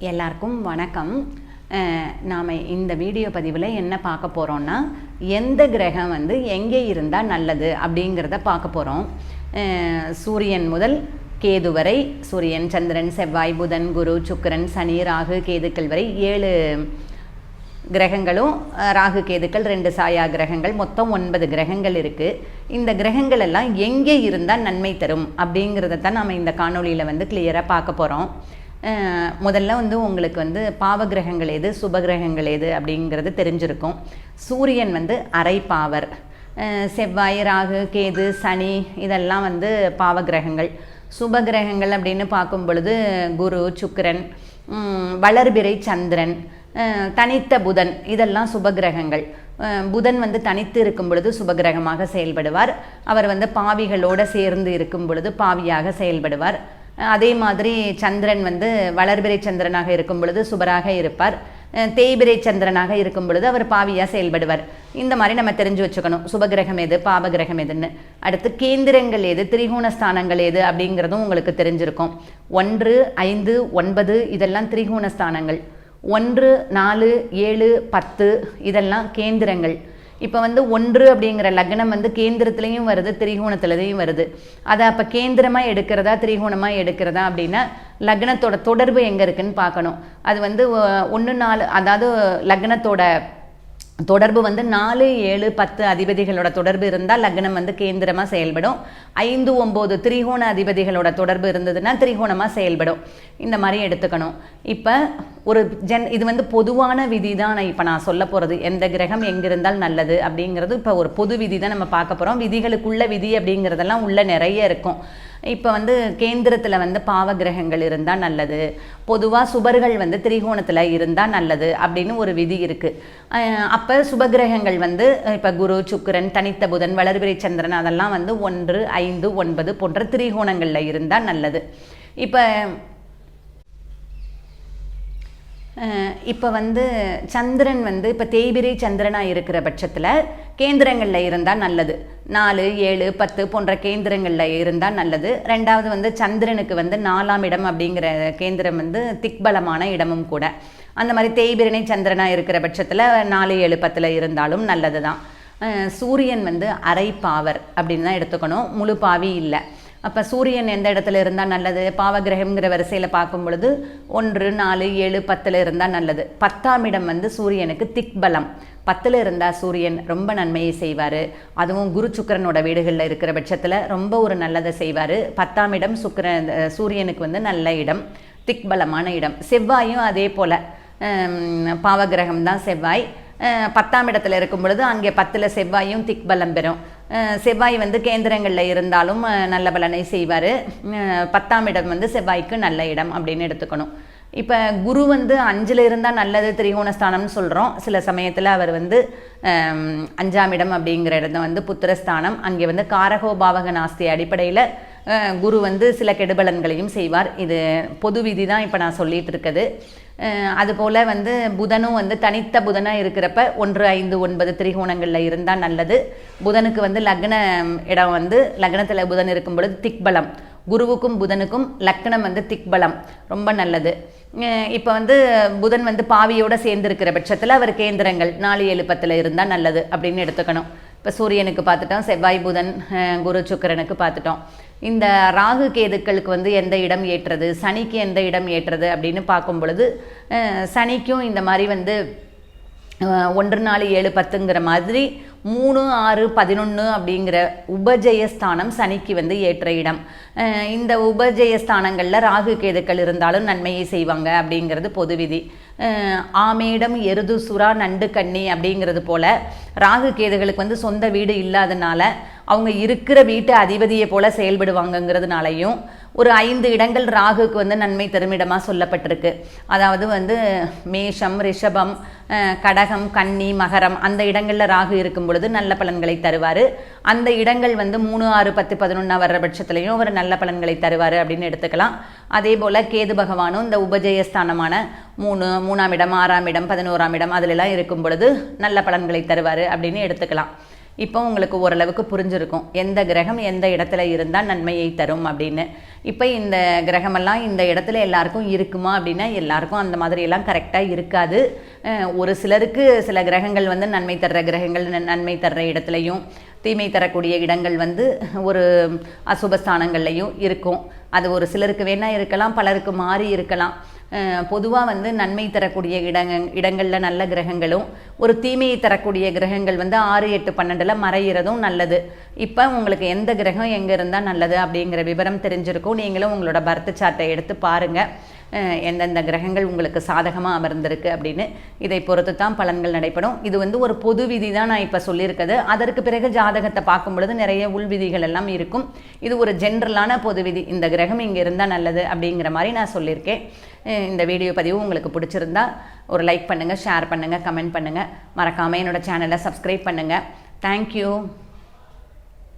எல்லாருக்கும் வணக்கம். நாம் இந்த வீடியோ பதிவில் என்ன பார்க்க போகிறோம்னா எந்த கிரகம் வந்து எங்கே இருந்தால் நல்லது அப்படிங்கிறத பார்க்க போகிறோம் சூரியன் முதல் கேது வரை சூரியன் சந்திரன் செவ்வாய் புதன் குரு சுக்கரன் சனி ராகு கேதுக்கள் வரை ஏழு கிரகங்களும் ராகு கேதுக்கள் ரெண்டு சாயா கிரகங்கள் மொத்தம் ஒன்பது கிரகங்கள் இருக்குது இந்த கிரகங்கள் எல்லாம் எங்கே இருந்தால் நன்மை தரும் அப்படிங்கிறத தான் நாம் இந்த காணொளியில் வந்து கிளியராக பார்க்க போகிறோம் முதல்ல வந்து உங்களுக்கு வந்து பாவகிரகங்கள் எது சுப கிரகங்கள் எது அப்படிங்கிறது தெரிஞ்சிருக்கும். சூரியன் வந்து அரை பாவர். செவ்வாய் ராகு கேது சனி இதெல்லாம் வந்து பாவகிரகங்கள். சுபகிரகங்கள் சுப கிரகங்கள் அப்படின்னு பார்க்கும் பொழுது குரு சுக்கரன் வளர்பிறை சந்திரன் தனித்த புதன் இதெல்லாம் சுபகிரகங்கள். புதன் வந்து தனித்து இருக்கும் பொழுது சுபகிரகமாக செயல்படுவார். அவர் வந்து பாவிகளோடு சேர்ந்து இருக்கும் பொழுது பாவியாக செயல்படுவார். அதே மாதிரி சந்திரன் வந்து வளர்பிறை சந்திரனாக இருக்கும் பொழுது சுபராக இருப்பார். தேய்பிரை தேய்பிறை சந்திரனாக இருக்கும் பொழுது அவர் பாவியாக செயல்படுவார். இந்த மாதிரி நம்ம தெரிஞ்சு வச்சுக்கணும். சுபகிரகம் எது பாபகிரகம் எதுன்னு. அடுத்து கேந்திரங்கள் எது திரிகோண ஸ்தானங்கள் எது அப்படிங்கிறதும் உங்களுக்கு தெரிஞ்சிருக்கும். ஒன்று ஐந்து ஒன்பது இதெல்லாம் திரிகோண ஸ்தானங்கள். ஒன்று நாலு ஏழு பத்து இதெல்லாம் கேந்திரங்கள். இப்போ வந்து ஒன்று அப்படிங்கிற லக்னம் வந்து கேந்திரத்துலேயும் வருது திரிகோணத்துலேயும் வருது. அதை அப்போ கேந்திரமாக எடுக்கிறதா திரிகோணமாக எடுக்கிறதா அப்படின்னா லக்னத்தோட தொடர்பு எங்கே இருக்குன்னு பார்க்கணும். அது வந்து ஒன்று நாலு அதாவது லக்னத்தோட தொடர்பு வந்து நாலு ஏழு பத்து அதிபதிகளோட தொடர்பு இருந்தால் லக்னம் வந்து கேந்திரமாக செயல்படும். ஐந்து ஒம்பது திரிகோண அதிபதிகளோட தொடர்பு இருந்ததுன்னா திரிகோணமாக செயல்படும். இந்த மாதிரி எடுத்துக்கணும். இப்போ ஒரு ஜென் இது வந்து பொதுவான விதி தான் நான் இப்போ நான் சொல்ல போகிறது எந்த கிரகம் எங்கிருந்தால் நல்லது அப்படிங்கிறது இப்போ ஒரு பொது விதி தான் நம்ம பார்க்க போகிறோம் விதிகளுக்குள்ள விதி அப்படிங்கிறதெல்லாம் உள்ள நிறைய இருக்கும். இப்போ வந்து கேந்திரத்தில் வந்து பாவ கிரகங்கள் இருந்தால் நல்லது. பொதுவாக சுபர்கள் வந்து திரிகோணத்தில் இருந்தால் நல்லது அப்படின்னு ஒரு விதி இருக்குது அப்போ சுபகிரகங்கள் வந்து இப்போ குரு சுக்கிரன் தனித்த புதன் வளர்பிறை சந்திரன் அதெல்லாம் வந்து ஒன்று ஐந்து ஒன்பது போன்ற திரிகோணங்களில் இருந்தால் நல்லது. இப்போ இப்போ வந்து சந்திரன் வந்து இப்போ தேய்பிரி சந்திரனாக இருக்கிற பட்சத்தில் கேந்திரங்களில் இருந்தால் நல்லது. நாலு ஏழு பத்து போன்ற கேந்திரங்களில் இருந்தால் நல்லது. ரெண்டாவது வந்து சந்திரனுக்கு வந்து நாலாம் இடம் அப்படிங்கிற கேந்திரம் வந்து திக்பலமான இடமும் கூட. அந்த மாதிரி தேய்பிரணை சந்திரனாக இருக்கிற பட்சத்தில் நாலு ஏழு பத்தில் இருந்தாலும் நல்லது தான் சூரியன் வந்து அரை பாவர் அப்படின்னு தான் எடுத்துக்கணும். முழு பாவி இல்லை. அப்போ சூரியன் எந்த இடத்துல இருந்தால் நல்லது? பாவகிரகம்ங்கிற வரிசையில் பார்க்கும் பொழுது ஒன்று நாலு ஏழு பத்தில் இருந்தால் நல்லது. பத்தாம் இடம் வந்து சூரியனுக்கு திக்பலம். பத்தில் இருந்தால் சூரியன் ரொம்ப நன்மையை செய்வார். அதுவும் குரு சுக்கிரனோட வீடுகளில் இருக்கிற பட்சத்தில் ரொம்ப ஒரு நல்லதை செய்வார். பத்தாம் இடம் சுக்கிரன் சூரியனுக்கு வந்து நல்ல இடம். திக்பலமான இடம். செவ்வாயும் அதே போல். பாவகிரகம் தான் செவ்வாய். பத்தாம் இடத்துல இருக்கும் பொழுது அங்கே பத்தில் செவ்வாயும் திக் பலம் பெறும். செவ்வாய் வந்து கேந்திரங்களில் இருந்தாலும் நல்ல பலனை செய்வார். பத்தாம் இடம் வந்து செவ்வாய்க்கு நல்ல இடம் அப்படின்னு எடுத்துக்கணும். இப்போ குரு வந்து அஞ்சில் இருந்தால் நல்லது திரிகோணஸ்தானம்னு சொல்கிறோம் சில சமயத்தில் அவர் வந்து அஞ்சாம் இடம் அப்படிங்கிற இடம் வந்து புத்திரஸ்தானம். அங்கே வந்து காரகோபாவக நாஸ்தி அடிப்படையில் குரு வந்து சில கெடுபலன்களையும் செய்வார். இது பொது விதி தான் இப்போ நான் சொல்லிட்டு இருக்குது அதுபோல் வந்து புதனும் வந்து தனித்த புதனாக இருக்கிறப்ப ஒன்று ஐந்து ஒன்பது திரிகோணங்களில் இருந்தால் நல்லது. புதனுக்கு வந்து லக்ன இடம் வந்து லக்னத்தில் புதன் இருக்கும் பொழுது திக்பலம். குருவுக்கும் புதனுக்கும் லக்னம் வந்து திக்பலம். ரொம்ப நல்லது. இப்போ வந்து புதன் வந்து பாவியோட சேர்ந்து இருக்கிற பட்சத்தில் அவர் கேந்திரங்கள் நாலு ஏழு பத்தில் இருந்தால் நல்லது அப்படின்னு எடுத்துக்கணும். இப்போ சூரியனுக்கு பார்த்துட்டோம் செவ்வாய் புதன் குரு சுக்கரனுக்கு பார்த்துட்டோம். இந்த ராகு கேதுக்களுக்கு வந்து எந்த இடம் ஏற்றது சனிக்கு எந்த இடம் ஏற்றது அப்படின்னு பார்க்கும் பொழுது அஹ், சனிக்கும் இந்த மாதிரி வந்து ஒன்று நாலு ஏழு பத்துங்கிற மாதிரி மூணு ஆறு பதினொன்று அப்படிங்கிற உபஜயஸ்தானம் சனிக்கு வந்து ஏற்ற இடம். இந்த உபஜயஸ்தானங்களில் ராகு கேதுக்கள் இருந்தாலும் நன்மையை செய்வாங்க அப்படிங்கிறது பொது விதி. ஆமேடம் எருது சுறா நண்டு கன்னி அப்படிங்கிறது போல ராகு கேதுகளுக்கு வந்து சொந்த வீடு இல்லாதனால அவங்க இருக்கிற வீட்டு அதிபதியை போல செயல்படுவாங்கங்கிறதுனாலையும் ஒரு ஐந்து இடங்கள் ராகுக்கு வந்து நன்மை தருமிடமாக சொல்லப்பட்டிருக்கு. அதாவது வந்து மேஷம் ரிஷபம் கடகம் கன்னி மகரம் அந்த இடங்களில் ராகு இருக்கும் பொழுது நல்ல பலன்களை தருவார். அந்த இடங்கள் வந்து மூணு ஆறு பத்து பதினொன்றா வர்ற பட்சத்துலையும் அவர் நல்ல பலன்களை தருவார் அப்படின்னு எடுத்துக்கலாம். அதே போல் கேது பகவானும் இந்த உபஜயஸ்தானமான மூணு மூணாம் இடம் ஆறாம் இடம் பதினோராம் இடம் அதிலெல்லாம் இருக்கும் பொழுது நல்ல பலன்களை தருவார் அப்படின்னு எடுத்துக்கலாம். இப்போ உங்களுக்கு ஓரளவுக்கு புரிஞ்சிருக்கும். எந்த கிரகம் எந்த இடத்துல இருந்தால் நன்மையை தரும் அப்படின்னு. இப்போ இந்த கிரகமெல்லாம் இந்த இடத்துல எல்லாருக்கும் இருக்குமா அப்படின்னா எல்லாருக்கும் அந்த மாதிரியெல்லாம் கரெக்டாக இருக்காது. ஒரு சிலருக்கு சில கிரகங்கள் வந்து நன்மை தர்ற கிரகங்கள் நன்- நன்மை தர்ற இடத்துலையும் தீமை தரக்கூடிய இடங்கள் வந்து ஒரு அசுபஸ்தானங்கள்லையும் இருக்கும். அது ஒரு சிலருக்கு வேணா இருக்கலாம் பலருக்கு மாறி இருக்கலாம். பொதுவாக வந்து நன்மை தரக்கூடிய இடங்க இடங்களில் நல்ல கிரகங்களும் ஒரு தீமையை தரக்கூடிய கிரகங்கள் வந்து ஆறு எட்டு பன்னெண்டில் மறையிறதும் நல்லது. இப்போ உங்களுக்கு எந்த கிரகம் எங்கே இருந்தால் நல்லது அப்படிங்கிற விவரம் தெரிஞ்சிருக்கும். நீங்களும் உங்களோட பர்த் சார்ட்டை எடுத்து பாருங்கள் எந்தெந்த கிரகங்கள் உங்களுக்கு சாதகமாக அமர்ந்திருக்கு அப்படின்னு இதை பொறுத்து தான் பலன்கள் நடைபெறும். இது வந்து ஒரு பொது விதி தான் நான் இப்போ சொல்லியிருக்கிறது அதற்கு பிறகு ஜாதகத்தை பார்க்கும் பொழுது நிறைய உள் விதிகள் எல்லாம் இருக்கும். இது ஒரு ஜென்ரலான பொது விதி. இந்த கிரகம் இங்கே இருந்தால் நல்லது அப்படிங்கிற மாதிரி நான் சொல்லியிருக்கேன். இந்த வீடியோ பதிவு உங்களுக்கு பிடிச்சிருந்தா ஒரு லைக் பண்ணுங்கள் ஷேர் பண்ணுங்கள் கமெண்ட் பண்ணுங்கள் மறக்காமல் என்னோடய சேனலை சப்ஸ்கிரைப் பண்ணுங்கள் தேங்க்யூ